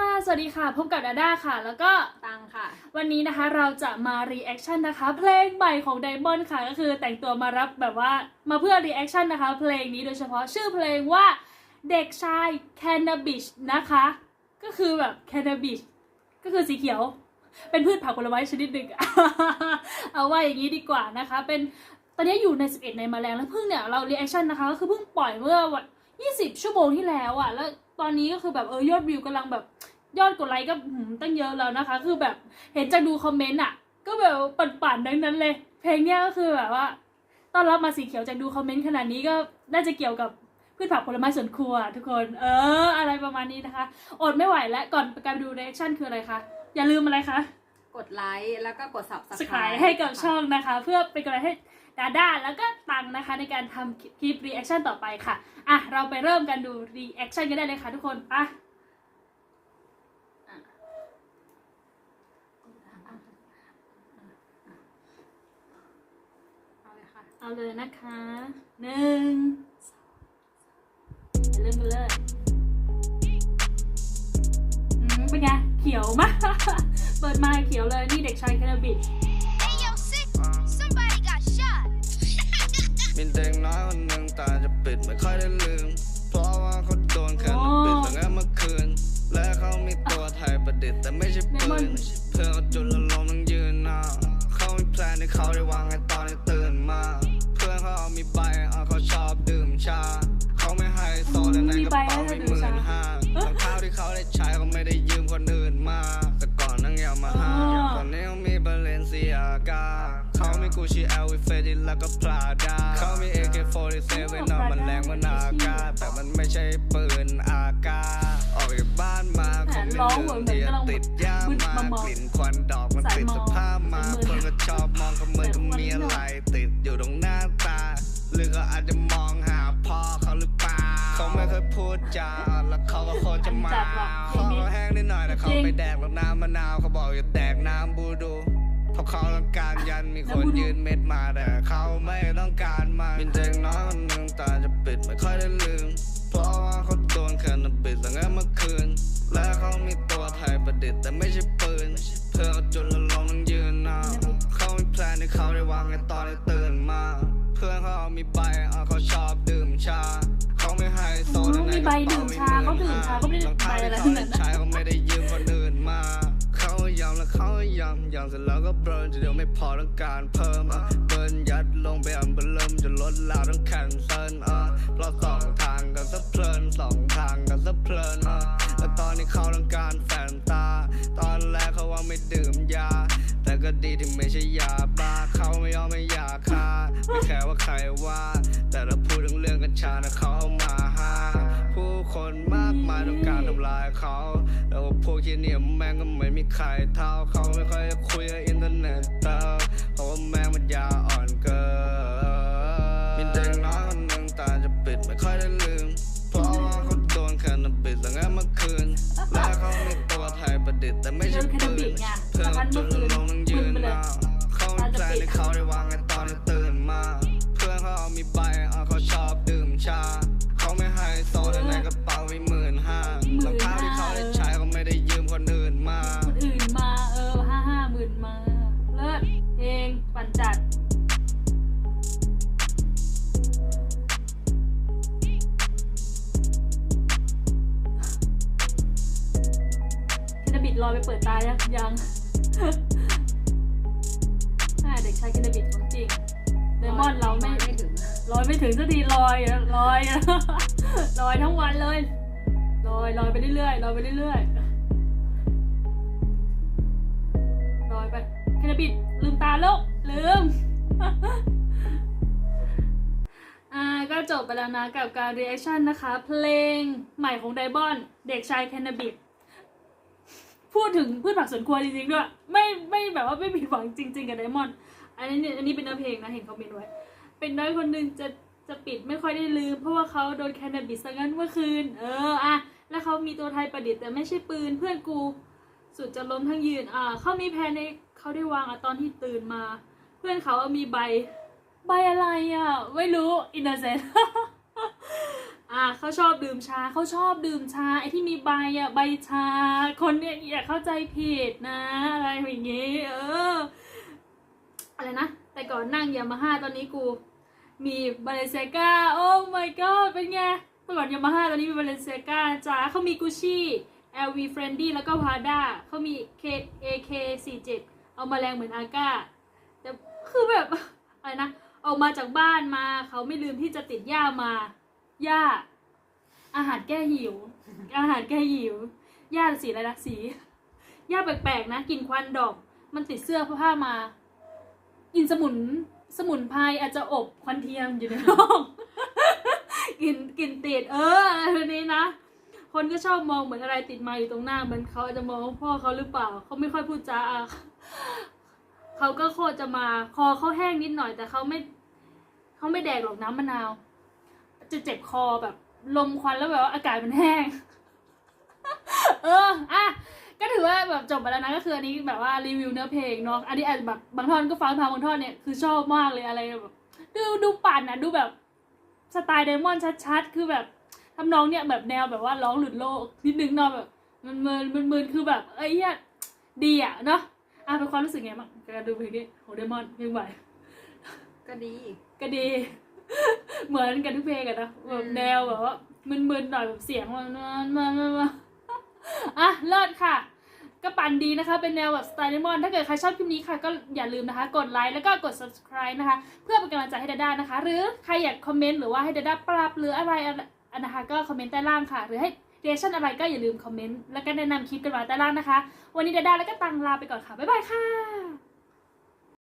ค่ะ สวัสดีค่ะ พบกับดาด้าค่ะ แล้วก็ตังค่ะ วันนี้นะคะเราจะมารีแอคชั่นนะคะ เพลงใหม่ของไดมอนด์ค่ะ ก็คือแต่งตัวมารับแบบว่ามาเพื่อรีแอคชั่นนะคะ เพลงนี้โดยเฉพาะชื่อเพลงว่าเด็กชายแคนนาบิชนะคะ ก็คือแบบแคนนาบิชก็คือสีเขียว เป็นพืชผักผลไม้ชนิดหนึ่ง เอาว่าอย่างนี้ดีกว่านะคะ เป็นตอนนี้อยู่ใน 11 ในแมลงแล้วเพิ่งเนี่ยเรารีแอคชั่นนะคะก็คือเพิ่งปล่อยเมื่อวัน20 ชั่วโมงที่แล้วอะ่ะแล้วตอนนี้ก็คือแบบเออยอดวิวกำลังแบบ ยอดกดไลค์ก็หืมตั้งเยอะแล้วนะคะ คือแบบเห็นจากดูคอมเมนต์อะ ก็แบบปั่นๆดังนั้นเลย เพลงเนี้ยก็คือแบบว่าต้อนรับมาสีเขียวจากดูคอมเมนต์ขนาดนี้ก็น่าจะเกี่ยวกับพืชผักผลไม้สวนครัวทุกคน เออ อะไรประมาณนี้นะคะ อดไม่ไหวแล้วก่อนการดูรีแอคชั่นคืออะไรคะ อย่าลืมอะไรคะ กดไลค์แล้วก็กดส subscribe กายให้กับช่องนะคะ เพื่อเป็นกำลังใจให้ดาด้าแล้วก็ตังนะคะในการทำคลิปรีแอคชั่นต่อไปค่ะ อะ เราไปเริ่มกันดูรีแอคชั่นกันได้เลยค่ะทุกคนอะอะเอา เลยค่ะเอาเลยนะคะหนึ่งสองเริ่มกันเลยอืมเป็นไงเขียวมาก เปิดมาเขียวเลย นี่เด็กชายแคนาบิด Hey yo, sis, somebody got shot. มีเด็กน้อยคนหนึ่งตาจะปิดไม่ค่อยได้ลืม เพราะว่าเขาโดนแค่นั้นปิดตั้งแต่เมื่อคืน และเขามีตัวไทยประดิษฐ์แต่ไม่ใช่ปืนเพื่อนเขาจุดล มันอากาศแต่มันไม่ใช่ปืนอากาศออกจากบ้านมาเขาไม่ลืมที่จะติดยามากลิ่นควันดอกมันติดสภาพมาเพื่อนก็ชอบมองเขาเหมือนกับมีอะไรติดอยู่ตรงหน้าตา หรือก็อาจจะมองหาพ่อเขาหรือเปล่าเขาไม่เคยพูดจาแล้วเขาก็คตรจะมาเขาแห้งนิดหน่อยแต่เขาไม่แดกหรอกน้ำมะนาวเขาบอกอย่าแดกน้ำบูดูเพราะเขาต้องการยันมีคนยืนเม็ดมาแต่เขาไม่ต้องการมาเป็นจะปิด ไม่ค่อยได้ลืม เพราะว่าเขาโดนค่นบิดตั้งแต่เมื่อคืน และเขามีตัวไทยประดิษฐ์แต่ไม่ใช่ปืนเพื่อเขาจุดละลมต้องยืนนะเขามีแพลนที่เขาได้วางให้ตอนที่ตื่นมา เพื่อนเขาเอามีใบเอาเขาชอบดื่มชา เขาไม่ให้โซแต่ในกระเป๋ามีหมื่นห้ารองเท้าที่เขาได้ใช้เขาไม่ได้ ยอมยอมเสร็จแล้วก็เบิร์นจะเดี๋ยวไม่พอต้องการเพิ่มอะเบิร์นยัดลงไปอันเบลเริ่มจะลดลาต้องแคนเซิลอะเพราะสองทางกันซะเพลินสองทางกันซะเพลินอะแต่ตอนนี้เขาต้องการแฟนตา ตอนแรกเขาว่าไม่ดื่มยา แต่ก็ดีที่ไม่ใช่ยาบ้าเขาไม่ยอมไม่อยากฆ่าไม่แค่ว่าใครว่า แต่เราพูดถึงเรื่องกัญชานะเขา มากมายต้องการทำลายเขาแล้วพวกที่เนี่ยแม่งก็ไม่มีใครเท่าเขาไม่ค่อยจะคุยกับอินเทอร์เน็ตเตอร์เพราะว่าแม่งมันยาอ่อนเกินมีเด็กน้อยคนหนึ่งตาจะปิดไม่ค่อยได้ลืมเพราะว่าเขาโดนแค่นบิดตั้งแต่เมื่อคืนและเขามีตัวไทยประดิษฐ์แต่ไม่ใช่ปืนเพื่อนเขาจุด ลอยไปเปิดตายังยังอ่าเด็กชายแคนาบิดของจริงเดมอนเราไม่ไม่ถึงลอยไม่ถึงสักทีลอยอะลอยอะลอยทั้งวันเลยลอยลอยไปเรื่อยๆลอยไปเรื่อยๆลอยไปแคนาบิดลืมตาลูกลืมอ่าก็จบไปแล้วนะกับการ reaction นะคะ เพลงใหม่ของไดบอน เด็กชายแคนาบิด พูดถึงพืชผักสวนครัวจริงๆด้วยไม่ไม่แบบว่าไม่ผิดหวังจริง ๆ กับไดมอนด์อันนี้เนี่ยอันนี้เป็นเนื้อเพลงนะเห็นเขาเมนไว้ เป็นน้อยคนหนึ่งจะจะปิดไม่ค่อยได้ลืม เพราะว่าเขาโดนแคนาบิสซะงั้นเมื่อคืน เอออะแล้วเขามีตัวไทยประดิษฐ์แต่ไม่ใช่ปืนเพื่อนกู สุดจะล้มทั้งยืน อ่าเขามีแผนในเขาได้วางอะตอนที่ตื่นมา เพื่อนเขาเอามีใบ ใบอะไรอะ ไม่รู้อินเนอร์เซน ออะเขาชอบดื่มชาเขาชอบดื่มชาไอ้ที่มีใบอะใบชา คนเนี่ยอย่าเข้าใจผิดนะ อะไรอย่างงี้เอออะไรนะ แต่ก่อนนั่งยามาฮ่าตอนนี้กู มีบาเลเซกาโอ้ my god เป็นไงเมื่อก่อนยามาฮ่าตอนนี้มีบาเลเซกาจ้าเขามีกุชชี่ LV Friendly แล้วก็พาด้าเขามี K AK 4 7เอามาแรงเหมือนอาก้าแต่คือแบบอะไรนะออกมาจากบ้านมา เขาไม่ลืมที่จะติดย่ามา ย่าอาหารแก้หิว อาหารแก้หิวย่าสีอะไรนะสีย่าแปลกๆนะกลินควันดอก มันติดเสื้อผ้ามากินสมุนสมุนไพรอาจจะอบควันเทียมอยู่ในห้องกินกินติดเอออะไรนี้นะคนก็ชอบมองเหมือนอะไรติดมาอยู่ตรงหน้าเหมือนเขาอาจจะมองพ่อเขาหรือเปล่า เขาไม่ค่อยพูดจาเขาก็โคตรจะมา คอเขาแห้งนิดหน่อยแต่เขาไม่เขาไม่แดกหรอกน้ำมะนาว จะเจ็บคอแบบ ลมควันแล้วแบบว่าอากาศมันแห้ง เอออะก็ถือว่าแบบจบไปแล้วนะก็คืออันนี้แบบว่ารีวิวเนื้อเพลงเนาะอันนี้อาจจะแบบบางท่อนก็ฟังทางบางท่อนเนี่ยคือชอบมากเลยอะไรแบบดูดูปั่นนะดูแบบสไตล์ไดมอนด์ชัดๆ คือแบบทำนองเนี่ยแบบแนวแบบว่าร้องหลุดโลกนิดนึงเนาะแบบมันเมินมันเมินคือแบบเอ้ยเหี้ยดีอะเนาะอะเป็นความรู้สึกไงบ้างกับการดูเพลงนี้ของไดมอนด์เพลงใหม่ก็ดี ก็ดี เหมือนกันทุกเพลงอะนะแบบอืมแนวแบบว่ามึนๆหน่อยแบบเสียงมันมันมันมันมันอะเลิศค่ะก็ปั่นดีนะคะ เป็นแนวแบบสไตล์เลมอน ถ้าเกิดใครชอบคลิปนี้ค่ะ ก็อย่าลืมนะคะ กดไลค์แล้วก็กด subscribe นะคะ เพื่อเป็นกำลังใจให้ดาด้านะคะ หรือใครอยากคอมเมนต์หรือว่าให้ดาด้าปรับหรืออะไรอันนะคะก็คอมเมนต์ใต้ล่างค่ะ หรือให้เรียชั่นอะไรก็อย่าลืมคอมเมนต์แล้วก็แนะนำคลิปกันมาใต้ล่างนะคะ วันนี้ดาด้าแล้วก็ตังลาไปก่อนค่ะ บ๊ายบายค่ะ